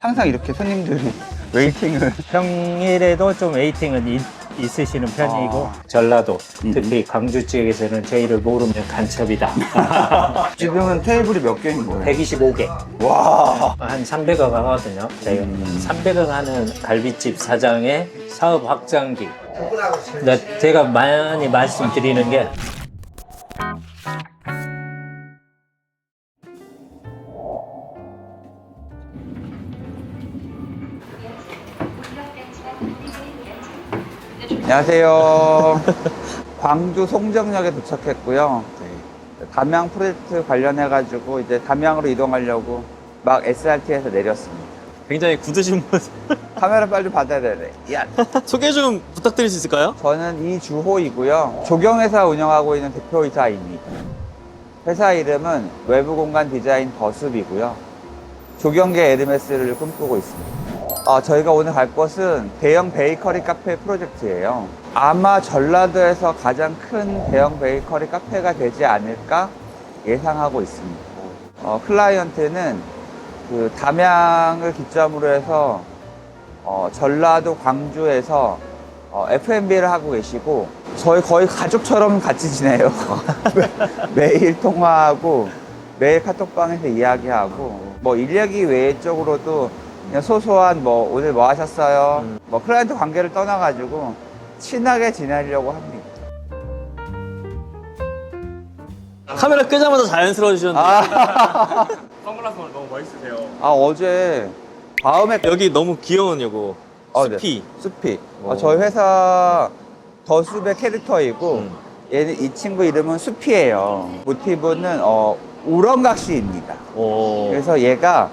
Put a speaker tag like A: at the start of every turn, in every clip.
A: 항상 이렇게 손님들이 웨이팅을
B: 평일에도 좀 웨이팅은 있, 있으시는 편이고
A: 아.
B: 전라도
A: 음.
B: 특히 광주 지역에서는 저희를 모르면 간첩이다.
A: 지금은 테이블이 몇 개인 거예요?
B: 125개.
A: 와
B: 한 300억 하거든요. 저희가
A: 음.
B: 300억 하는 갈비집 사장의 사업 확장기. 근데 제가 많이 말씀드리는 게
A: 안녕하세요. 광주 송정역에 도착했고요. 담양 프로젝트 관련해가지고 이제 담양으로 이동하려고 막 SRT에서 내렸습니다.
C: 굉장히 굳으신 분.
A: 카메라 빨리 받아야 되네 야.
C: 소개 좀 부탁드릴 수 있을까요?
A: 저는 이주호이고요. 조경회사 운영하고 있는 대표이사입니다. 회사 이름은 외부 공간 디자인 더숲이고요. 조경계 에르메스를 꿈꾸고 있습니다 아, 저희가 오늘 갈 곳은 대형 베이커리 카페 프로젝트예요. 아마 전라도에서 가장 큰 대형 베이커리 카페가 되지 않을까 예상하고 있습니다. 어, 클라이언트는 그 담양을 기점으로 해서 어, 전라도 광주에서 어, F&B를 하고 계시고 저희 거의 가족처럼 같이 지내요. 매일 통화하고 매일 카톡방에서 이야기하고 뭐일 얘기 외적으로도 그냥 소소한 뭐 오늘 뭐 하셨어요? 뭐 클라이언트 관계를 떠나가지고 친하게 지내려고 합니다.
C: 카메라 끄자마자 자연스러워지셨는데
A: 아,
C: 선글라스 너무 멋있으세요
A: 아 어제 다음에
C: 여기 너무 귀여운 요거
A: 어, 네.
C: 스피
A: 숲이
C: 오.
A: 어, 저희 회사 더숲의 캐릭터이고
C: 음.
A: 얘는 이 친구 이름은 숲이에요. 모티브는 어, 우렁각시입니다.
C: 오.
A: 그래서 얘가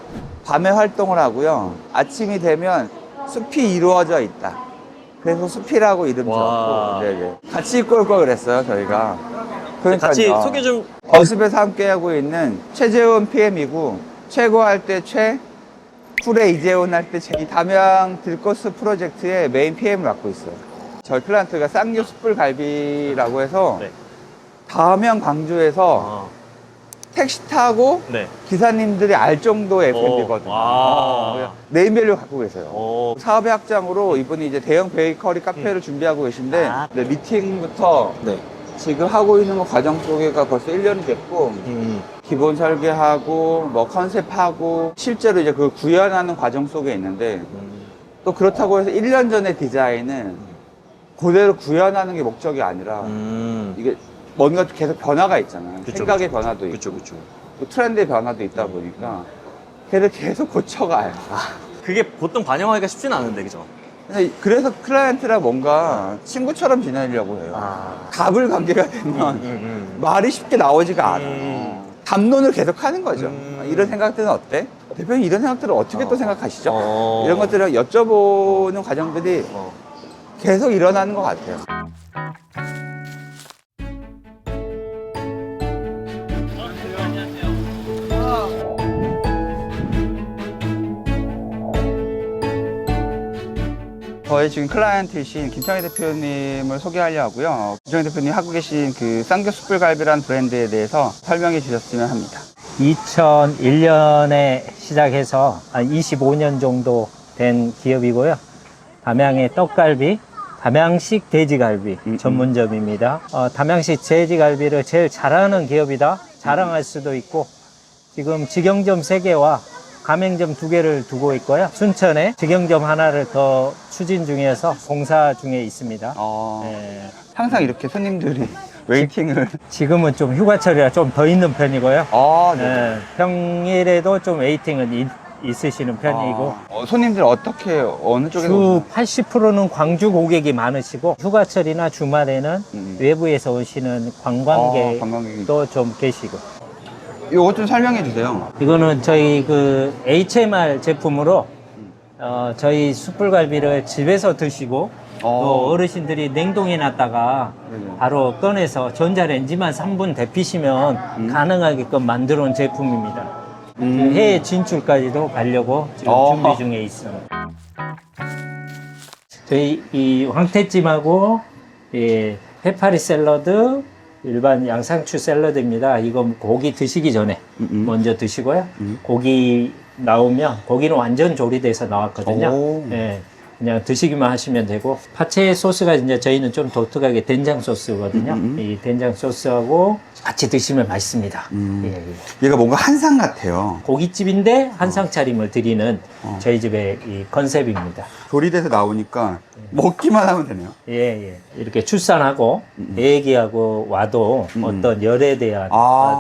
A: 밤에 활동을 하고요. 아침이 되면 숲이 이루어져 있다. 그래서 숲이라고 이름
C: 와.
A: 지었고, 네네. 같이 입고 올 걸 그랬어요, 저희가. 그러니까
C: 같이 소개 좀
A: 거습에서 함께하고 있는 최재훈 PM이고, 최고할 때 최, 쿨의 이재훈 할 때 제, 이 담양 들꽃스 프로젝트의 메인 PM을 맡고 있어요. 저희 클란트가 쌍교 숯불갈비라고 해서,
C: 네.
A: 담양 광주에서
C: 아,
A: 택시 타고
C: 네.
A: 기사님들이 알 정도의.
C: 오, 와.
A: 네임밸류 갖고 계세요.
C: 오.
A: 사업의 확장으로 이분이 이제 대형 베이커리 카페를 준비하고 계신데
C: 아.
A: 네, 미팅부터
C: 네.
A: 지금 하고 있는 거 과정 속에가 벌써 1년이 됐고
C: 음.
A: 기본 설계하고 뭐 컨셉하고 실제로 이제 그걸 구현하는 과정 속에 있는데
C: 음.
A: 또 그렇다고 해서 1년 전의 디자인은 그대로 구현하는 게 목적이 아니라
C: 음.
A: 이게 뭔가 계속 변화가 있잖아요.
C: 그쵸,
A: 생각의 변화도 있고
C: 그쵸 그쵸
A: 또 트렌드의 변화도 있다 보니까 걔를 계속 고쳐가요.
C: 그게 보통 반영하기가 쉽지는 않은데 그죠?
A: 그래서 클라이언트랑 뭔가 친구처럼 지내려고 해요.
C: 아.
A: 갑을 관계가 되면
C: 음, 음.
A: 말이 쉽게 나오지가 않아요.
C: 음.
A: 담론을 계속 하는 거죠.
C: 음.
A: 이런 생각들은 어때? 대표님 이런 생각들을 어떻게
C: 어.
A: 또 생각하시죠?
C: 어.
A: 이런 것들을 여쭤보는 과정들이
C: 어.
A: 계속 일어나는 것 같아요. 저희 지금 클라이언트이신 김창희 대표님을 소개하려고요. 김창희 대표님 하고 계신 그 쌍교 숯불갈비라는 브랜드에 대해서 설명해 주셨으면 합니다.
B: 2001년에 시작해서 한 25년 정도 된 기업이고요. 담양의 떡갈비, 담양식 돼지갈비
A: 음, 음.
B: 전문점입니다. 어, 담양식 돼지갈비를 제일 잘하는 기업이다 자랑할 수도 있고 지금 직영점 3개와 가맹점 2개를 두고 있고요. 순천에 직영점 하나를 더 추진 중에서 공사 중에 있습니다.
A: 어,
B: 예,
A: 항상 이렇게 손님들이 웨이팅을.
B: 지금은 좀 휴가철이라 좀 더 있는 편이고요.
A: 아, 네.
B: 예, 평일에도 좀 웨이팅은 있, 있으시는 편이고
A: 아, 어, 손님들 어떻게 어느 쪽에서
B: 주
A: 오시나요?
B: 80%는 광주 고객이 많으시고 휴가철이나 주말에는
A: 음.
B: 외부에서 오시는
A: 아,
B: 관광객도
A: 관광객이.
B: 좀 계시고
A: 이것 좀 설명해 주세요.
B: 이거는 저희 그 HMR 제품으로 어, 저희 숯불갈비를 집에서 드시고 또 어르신들이 냉동해 놨다가
A: 네네.
B: 바로 꺼내서 전자레인지만 3분 데피시면
A: 음.
B: 가능하게끔 만들어 온 제품입니다.
A: 음.
B: 해외 진출까지도 가려고 지금
A: 어허.
B: 준비 중에 있습니다. 저희 이 황태찜하고 예, 해파리 샐러드, 일반 양상추 샐러드입니다. 이거 고기 드시기 전에
A: 음, 음.
B: 먼저 드시고요.
A: 음.
B: 고기 나오면 고기는 완전 조리돼서 나왔거든요.
A: 오.
B: 예, 그냥 드시기만 하시면 되고 파채 소스가 이제 저희는 좀 독특하게 된장 소스거든요.
A: 음, 음.
B: 이 된장 소스하고 같이 드시면 맛있습니다.
A: 음.
B: 예, 예.
A: 얘가 뭔가 한상 같아요.
B: 고깃집인데 한상 차림을 드리는
A: 어.
B: 저희 집의 이 컨셉입니다.
A: 조리돼서 나오니까 먹기만 하면 되네요.
B: 예, 예. 이렇게 출산하고 애기하고 와도
A: 음.
B: 어떤 열에 대한
A: 아,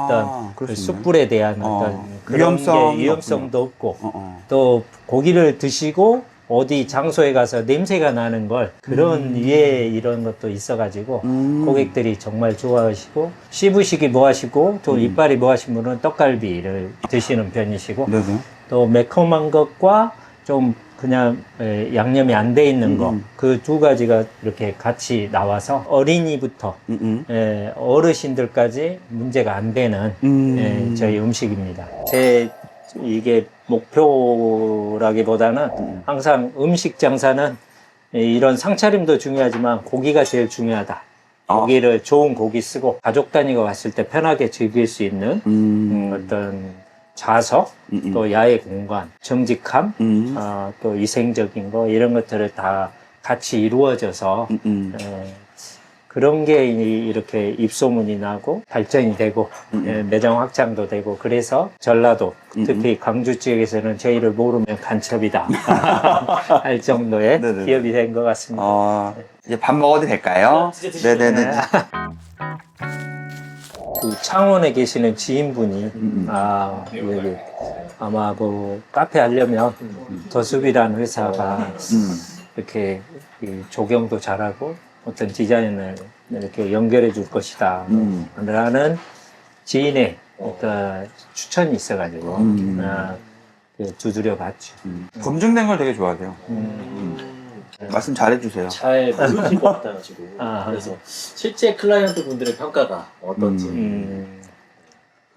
B: 어떤
A: 그.
B: 숯불에 대한
A: 어,
B: 어떤 그런
A: 위험성이
B: 게 위험성도 없고
A: 어, 어.
B: 또 고기를 드시고 어디 장소에 가서 냄새가 나는 걸 그런 위에 이런 것도 있어가지고
A: 음.
B: 고객들이 정말 좋아하시고 씹으시기 뭐 하시고 또 이빨이 뭐 하신 분은 떡갈비를 드시는 편이시고
A: 네네.
B: 또 매콤한 것과 좀 그냥 에, 양념이 안 돼 있는 거
A: 음.
B: 그두 가지가 이렇게 같이 나와서 어린이부터
A: 음, 음.
B: 에, 어르신들까지 문제가 안 되는
A: 음.
B: 예, 저희 음식입니다. 제 이게 목표라기보다는 항상 음식 장사는 이런 상차림도 중요하지만 고기가 제일 중요하다.
A: 아.
B: 고기를 좋은 고기 쓰고 가족 단위가 왔을 때 편하게 즐길 수 있는
A: 음.
B: 음, 어떤 좌석,
A: 음, 음.
B: 또 야외 공간, 정직함,
A: 음.
B: 어, 또 위생적인 거 이런 것들을 다 같이 이루어져서
A: 음, 음.
B: 에, 그런 게 이- 이렇게 입소문이 나고 발전이 되고
A: 음.
B: 예, 매장 확장도 되고 그래서 전라도
A: 음.
B: 특히 광주 지역에서는 저희를 모르면 간첩이다 할 정도의
A: 네네네.
B: 기업이 된 것 같습니다.
A: 어, 이제 밥 먹어도 될까요? 네네네.
B: 그 창원에 계시는 지인분이
A: 음.
B: 아 여기 아마 그 카페 하려면 더숲이라는 회사가
A: 음.
B: 이렇게 이 조경도 잘하고 어떤 디자인을 이렇게 연결해 줄 것이다.
A: 음.
B: 라는 지인의 어떤 추천이 있어가지고
A: 음.
B: 아, 그 두드려 봤죠.
A: 음. 검증된 걸 되게 좋아하세요.
B: 음.
A: 말씀 잘해주세요.
D: 잘 모르실 것 같아가지고
B: 아.
D: 그래서 실제 클라이언트 분들의 평가가 어떤지
B: 음.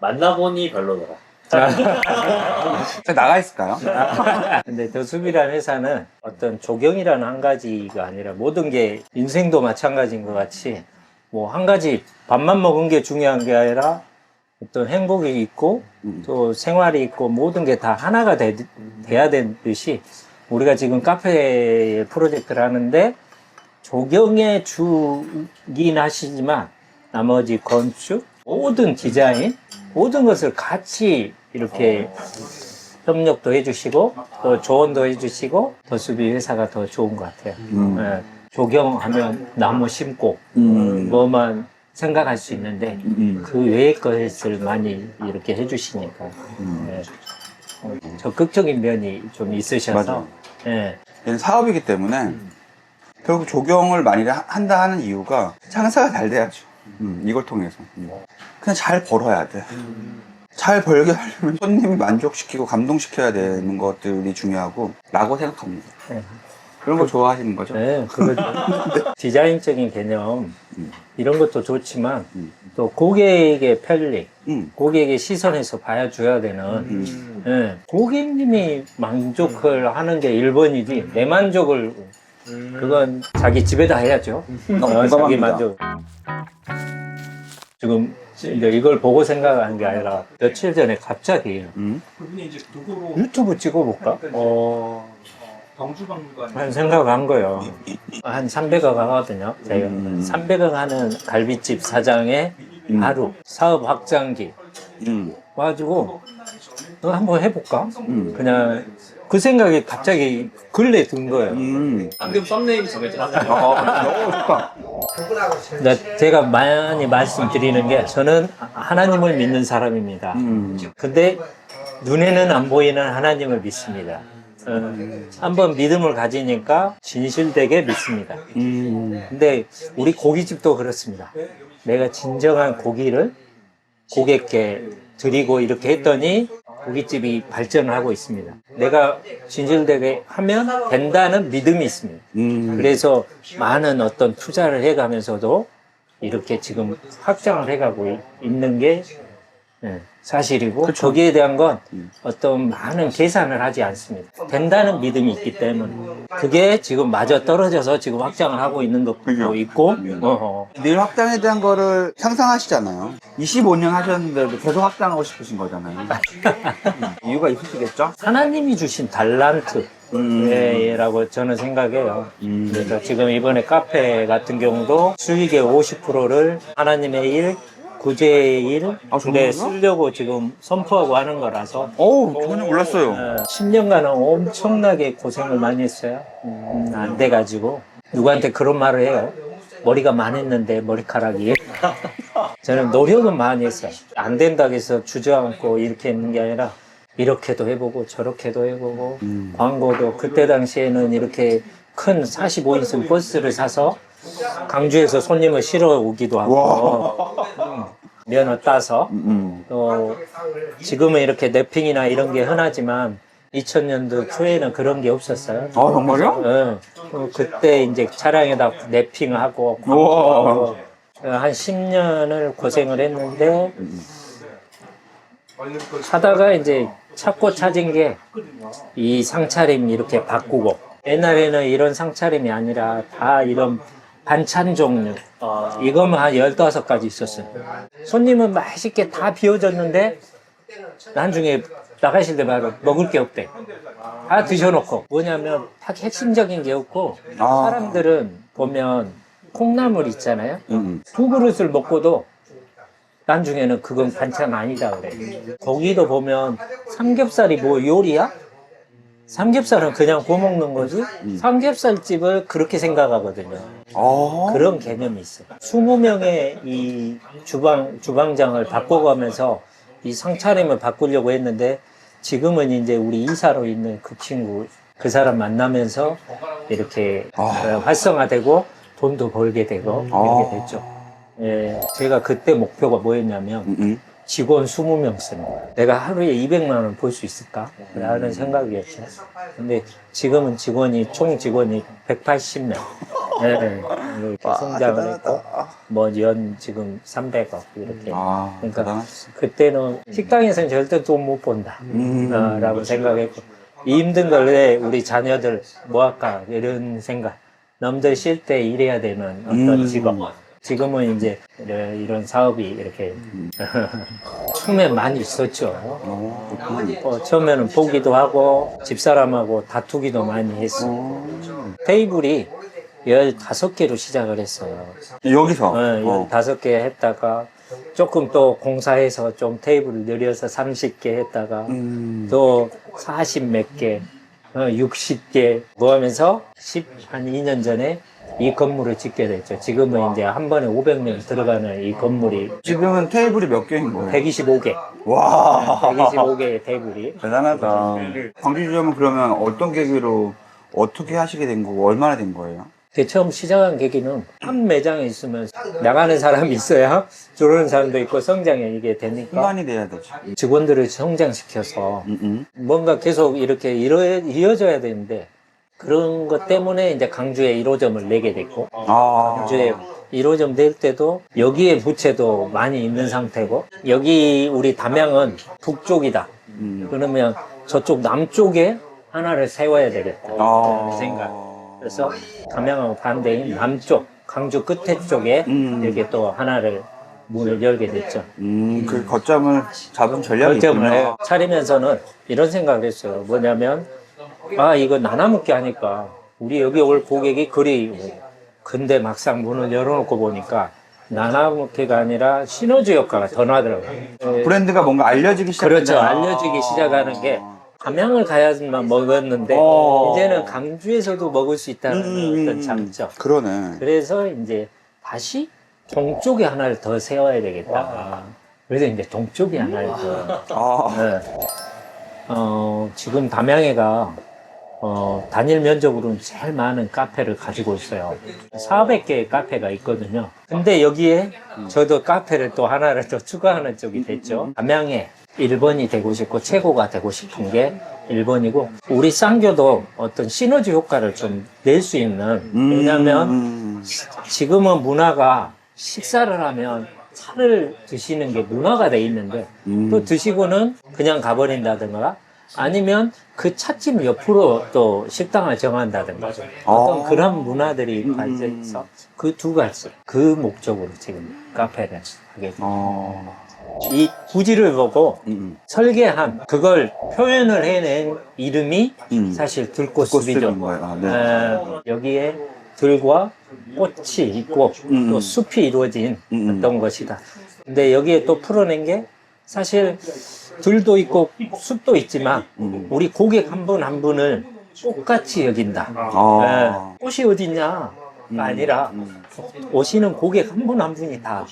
D: 만나보니 별로더라
A: 자, 나가 있을까요?
B: 근데 더숲이라는 회사는 어떤 조경이라는 한 가지가 아니라 모든 게 인생도 마찬가지인 것 같이 뭐 한 가지 밥만 먹은 게 중요한 게 아니라 어떤 행복이 있고
A: 음.
B: 또 생활이 있고 모든 게 다 하나가 돼, 돼야 되듯이 우리가 지금 카페 프로젝트를 하는데 조경에 주긴 하시지만 나머지 건축 모든 디자인 모든 것을 같이 이렇게 협력도 해주시고 또 조언도 해주시고 더 수비 회사가 더 좋은 것 같아요.
A: 음.
B: 예, 조경하면 나무 심고
A: 음.
B: 뭐만 생각할 수 있는데
A: 음.
B: 그 외의 것을 많이 이렇게 해주시니까
A: 음.
B: 예, 어, 적극적인 면이 좀 있으셔서
A: 맞아.
B: 예,
A: 얘는 사업이기 때문에 결국 조경을 많이 하- 한다 하는 이유가 장사가 잘 돼야죠. 음, 이걸 통해서. 음. 그냥 잘 벌어야 돼. 잘 벌게 하려면 손님 만족시키고 감동시켜야 되는 것들이 중요하고 라고 생각합니다.
B: 예.
A: 그런 거 좋아하시는 거죠?
B: 네, 그거 디자인적인 개념
A: 음.
B: 이런 것도 좋지만
A: 음.
B: 또 고객의 편리,
A: 음.
B: 고객의 시선에서 봐줘야 되는
A: 음.
B: 예, 고객님이 만족을 하는 게 1번이지 내 만족을 그건 자기 집에다 해야죠.
A: 너무
B: 어, 자기. 만족. 지금 이제 이걸 보고 생각하는 게 아니라 며칠 전에 갑자기
A: 음.
B: 유튜브 찍어볼까? 어, 한 생각을 한 거예요. 한 300억 하거든요. 제가
A: 음.
B: 300억 하는 갈비집 사장의
A: 음.
B: 하루 사업 확장기
A: 음.
B: 와가지고 너 한번 해볼까?
A: 음.
B: 그냥 그 생각이 갑자기 근래 든 거예요.
A: 음.
D: 방금 썸네일이 정해졌어
A: 아, 너무 좋다.
B: 근데 제가 많이 말씀드리는 게 저는 하나님을 믿는 사람입니다.
A: 음.
B: 근데 눈에는 안 보이는 하나님을 믿습니다. 어, 한번 믿음을 가지니까 진실되게 믿습니다.
A: 음.
B: 근데 우리 고깃집도 그렇습니다. 내가 진정한 고기를 고객께 드리고 이렇게 했더니 고깃집이 발전을 하고 있습니다. 내가 진실되게 하면 된다는 믿음이 있습니다.
A: 음.
B: 그래서 많은 어떤 투자를 해가면서도 이렇게 지금 확장을 해가고 이- 있는 게 예, 사실이고
A: 그쵸.
B: 거기에 대한 건
A: 음.
B: 어떤 많은 계산을 하지 않습니다. 된다는 믿음이 있기 때문에 그게 지금 마저 떨어져서 지금 확장을 하고 있는 것도. 있고
A: 음.
B: 어허.
A: 늘 확장에 대한 거를 상상하시잖아요. 25년 하셨는데도 계속 확장하고 싶으신 거잖아요. 음, 이유가 있으시겠죠?
B: 하나님이 주신 달란트.
A: 음.
B: 예, 라고 저는 생각해요.
A: 음.
B: 그래서 지금 이번에 카페 같은 경우도 수익의 50%를 하나님의 일, 구제의 일,
A: 아,
B: 데
A: 정말요?
B: 쓰려고 지금 선포하고 하는 거라서
A: 어우, 전혀 몰랐어요.
B: 어, 10년간은 엄청나게 고생을 많이 했어요. 음, 안 돼가지고. 누구한테 그런 말을 해요. 머리가 많았는데 머리카락이. 저는 노력은 많이 했어요. 안 된다고 해서 주저앉고 이렇게 있는 게 아니라 이렇게도 해보고 저렇게도 해보고
A: 음.
B: 광고도 그때 당시에는 이렇게 큰 45인승 버스를 사서 강주에서 손님을 실어 오기도 하고 음, 면허 따서
A: 음.
B: 또 지금은 이렇게 랩핑이나 이런 게 흔하지만 2000년도 초에는 그런 게 없었어요.
A: 아, 정말요?
B: 예. 어, 그때 이제 차량에다 랩핑하고. 광고하고 어, 한 10년을 고생을 했는데 하다가 이제 찾고 찾은 게 이 상차림 이렇게 바꾸고 옛날에는 이런 상차림이 아니라 다 이런 반찬 종류 이거만 한 15가지 있었어요. 손님은 맛있게 다 비워졌는데 나중에 나가실 때 바로 먹을 게 없대. 다 드셔놓고. 뭐냐면 딱 핵심적인 게 없고
A: 아.
B: 사람들은 보면 콩나물 있잖아요.
A: 음.
B: 두 그릇을 먹고도 나중에는 그건 반찬 아니다 그래. 거기도 보면 삼겹살이 뭐 요리야? 삼겹살은 그냥 구워 먹는 거지. 삼겹살 집을 그렇게 생각하거든요.
A: 아.
B: 그런 개념이 있어요. 20명의 이 주방, 주방장을 바꿔가면서 이 상차림을 바꾸려고 했는데 지금은 이제 우리 이사로 있는 그 친구, 그 사람 만나면서 이렇게
A: 아.
B: 어, 활성화되고 돈도 벌게 되고 이렇게
A: 아.
B: 됐죠. 예, 제가 그때 목표가 뭐였냐면
A: 음, 음.
B: 직원 20명 쓰는 거예요. 내가 하루에 200만 원 벌 수 있을까? 라는 생각이었죠. 근데 지금은 직원이, 총 직원이 180명. 네, 이렇게 성장을 했고, 뭐 연 지금 300억 이렇게.
A: 아,
B: 그러니까
A: 대단하시
B: 그때는 식당에서는 절대 돈 못 번다.
A: 음.
B: 어, 라고 생각했고, 이 힘든 걸 왜 우리 자녀들 뭐 할까? 이런 생각. 남들 쉴 때 일해야 되는 어떤
A: 음.
B: 직업. 지금은 이제 이런 이런 사업이 이렇게 처음에 많이 있었죠.
A: 어.
B: 어, 처음에는 보기도 하고 집사람하고 다투기도 많이 했어.
A: 어.
B: 테이블이 15개로 시작을 했어요.
A: 여기서.
B: 어,
A: 어.
B: 15개 했다가 조금 또 공사해서 좀 테이블을 늘려서 30개 했다가
A: 음.
B: 또 40 몇 개, 어, 60개 뭐 하면서 10, 한 2년 전에 이 건물을 짓게 됐죠. 지금은 이제 한 번에 500명 들어가는 이 건물이
A: 지금은 테이블이 몇 개인 거예요?
B: 125개,
A: 와.
B: 125개의 테이블이.
A: 대단하다. 광주지점은 그러면 어떤 계기로 어떻게 하시게 된 거고 얼마나 된 거예요?
B: 그 처음 시작한 계기는 한 매장에 있으면 나가는 사람이 있어야 들어오는 사람도 있고 성장이 이게 되니까
A: 순간이 돼야 되죠.
B: 직원들을 성장시켜서
A: 음, 음.
B: 뭔가 계속 이렇게 이뤄, 이어져야 되는데 그런 것 때문에 이제 강주에 1호점을 내게 됐고
A: 아.
B: 강주에 1호점 낼 때도 여기에 부채도 많이 있는 상태고 여기 우리 담양은 북쪽이다
A: 음.
B: 그러면 저쪽 남쪽에 하나를 세워야 되겠다
A: 아.
B: 생각 그래서 담양하고 반대인 남쪽 강주 끝에 쪽에
A: 음.
B: 이렇게 또 하나를 문을 열게 됐죠
A: 음, 그 거점을 잡은 전략이
B: 거점을
A: 있군요.
B: 차리면서는 이런 생각을 했어요. 뭐냐면, 아, 이거 나눠먹게 하니까, 우리 여기 올 고객이 그리, 근데 막상 문을 열어놓고 보니까, 나눠먹기가 아니라 시너지 효과가 더 나더라고요. 예,
A: 브랜드가 뭔가 알려지기 시작.
B: 그렇죠. 알려지기 시작하는 게, 담양을 가야만 먹었는데,
A: 어.
B: 이제는 강주에서도 먹을 수 있다는
A: 음,
B: 어떤 장점.
A: 그러네.
B: 그래서 이제 다시 동쪽에 하나를 더 세워야 되겠다. 그래서 이제 동쪽에 하나를 더.
A: 아.
B: 네. 어, 지금 담양에가 어, 단일 면적으로는 제일 많은 카페를 가지고 있어요. 400개의 카페가 있거든요. 근데 여기에 저도 카페를 또 하나를 더 추가하는 쪽이 됐죠. 담양에 1번이 되고 싶고 최고가 되고 싶은 게 1번이고 우리 쌍교도 어떤 시너지 효과를 좀 낼 수 있는 왜냐하면
A: 음.
B: 지금은 문화가 식사를 하면 차를 드시는 게 문화가 돼 있는데
A: 음.
B: 또 드시고는 그냥 가버린다든가 아니면 그 찻집 옆으로 또 식당을 정한다든가 어떤
A: 어.
B: 그런 문화들이
A: 음.
B: 발생해서 그 두 가지 그 목적으로 지금 카페를 하게 됐어요.
A: 어.
B: 이 부지를 보고
A: 음.
B: 설계한 그걸 표현을 해낸 이름이
A: 음.
B: 사실 들꽃숲이죠.
A: 아, 네.
B: 어, 여기에 들과 꽃이 있고
A: 음.
B: 또 숲이 이루어진
A: 음.
B: 어떤 것이다. 근데 여기에 또 풀어낸 게 사실 들도 있고 숲도 있지만
A: 음.
B: 우리 고객 한 분한 분을 똑같이 여긴다.
A: 어.
B: 예, 꽃이 어딨냐가 아니라
A: 음.
B: 오시는 고객 한분한 분이 다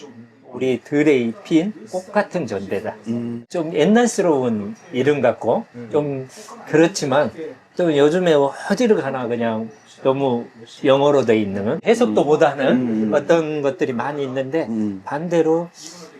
B: 우리 들에 입힌 꽃 같은 존재다.
A: 음.
B: 좀 옛날스러운 이름 같고 좀 그렇지만 또 요즘에 어디를 가나 그냥 너무 영어로 돼 있는 해석도 못하는
A: 음.
B: 어떤 것들이 많이 있는데
A: 음.
B: 반대로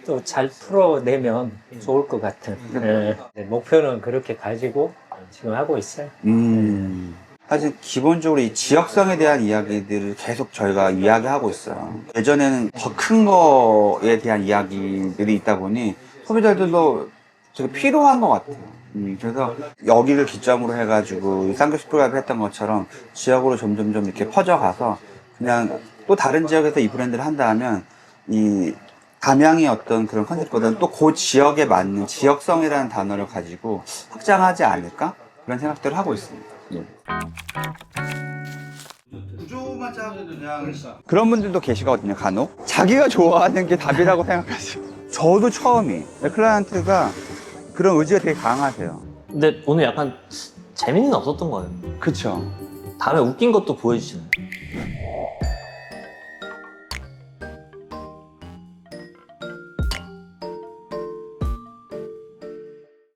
B: 또 잘 풀어내면 좋을 것 같은 예. 네, 목표는 그렇게 가지고 지금 하고 있어요.
A: 음. 사실 기본적으로 이 지역성에 대한 이야기들을 계속 저희가 이야기하고 있어요. 예전에는 더 큰 거에 대한 이야기들이 있다 보니 소비자들도 되게 필요한 것 같아요. 음, 그래서 여기를 기점으로 해가지고 쌍교수 프로그램 했던 것처럼 지역으로 점점점 이렇게 퍼져가서 그냥 또 다른 지역에서 이 브랜드를 한다면 이 담양의 어떤 그런 컨셉보다는 또 그 지역에 맞는 지역성이라는 단어를 가지고 확장하지 않을까? 그런 생각들을 하고 있습니다. 예. 짜고 그냥 그런 분들도 계시거든요 간혹 자기가 좋아하는 게 답이라고 생각하죠 저도 처음이 클라이언트가 그런 의지가 되게 강하세요
C: 근데 오늘 약간 재미는 없었던 거예요.
A: 그쵸
C: 다음에 웃긴 것도 보여주시나요?